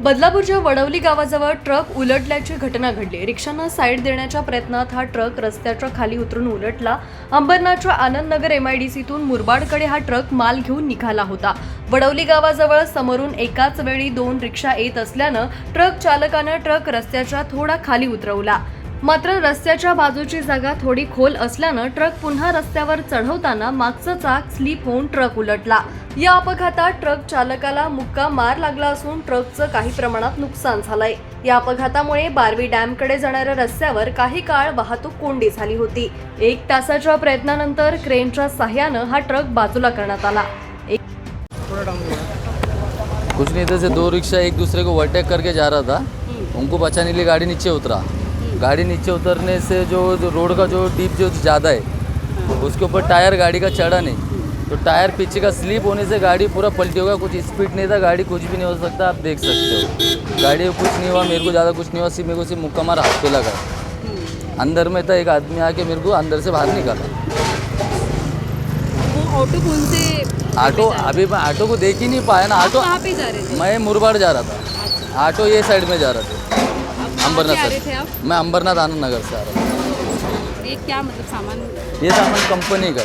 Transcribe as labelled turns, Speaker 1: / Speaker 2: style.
Speaker 1: बदलापूरच्या वडवली गावाजवळ ट्रक उलटल्याची घटना घडली. रिक्षानं साईड देण्याच्या प्रयत्नात हा ट्रक रस्त्याच्या खाली उतरून उलटला. अंबरनाथच्या आनंदनगर एमआयडीसीतून मुरबाडकडे हा ट्रक माल घेऊन निघाला होता. वडवली गावाजवळ समोरून एकाच वेळी दोन रिक्षा येत असल्यानं ट्रक चालकानं ट्रक रस्त्याच्या थोडा खाली उतरवला. मात्र रस्त्याच्या बाजूची जागा थोडी खोल असल्यानं ट्रक पुन्हा रस्त्यावर चढवताना मागचं चाक स्लिप होऊन ट्रक उलटला. या अपघातात ट्रक चालकाला मुक्का मार लागला असून ट्रकचं काही प्रमाणात नुकसान झालंय. या अपघातामुळे बारवी डॅमकडे जाणाऱ्या रस्त्यावर काही काळ वाहतूक कोंडी झाली होती. एक तासाच्या प्रयत्नानंतर क्रेनच्या सहाय्यानं हा ट्रक बाजूला करण्यात आला. एक
Speaker 2: कुछ नहीं इधर से दो रिक्शा एक दूसरे को ओवरटेक करके जा रहा था। उनको बचाने के लिए गाड़ी नीचे उतरा। गाड़ी नीचे उतरने से जो जो रोड का जो डीप जो ज़्यादा है उसके ऊपर टायर गाड़ी का चढ़ा नहीं। तो टायर पीछे का स्लिप होने से गाड़ी पूरा पलटी होगा कुछ स्पीड नहीं था गाड़ी कुछ भी नहीं हो सकता आप देख सकते हो। गाड़ी को कुछ नहीं हुआ मेरे को ज़्यादा कुछ नहीं हुआ सिर्फ़ मेरे को सिर्फ़ मुक्का मार हाथ पे लगा। अंदर में था एक आदमी आके मेरे को अंदर से बाहर निकाला।
Speaker 3: ऑटो कौन से
Speaker 2: ऑटो अभी मैं ऑटो को देख ही नहीं पाया ना ऑटो
Speaker 3: पे जा रहे थे?
Speaker 2: मैं मुरबाड़ जा रहा था। ऑटो ये साइड में जा रहा था।
Speaker 3: अब कहाँ से आ रहे
Speaker 2: अंबरनाथ
Speaker 3: थे
Speaker 2: मैं अंबरनाथ आनंद नगर से आ रहा था।
Speaker 3: ये क्या मतलब सामान?
Speaker 2: ये सामान कंपनी का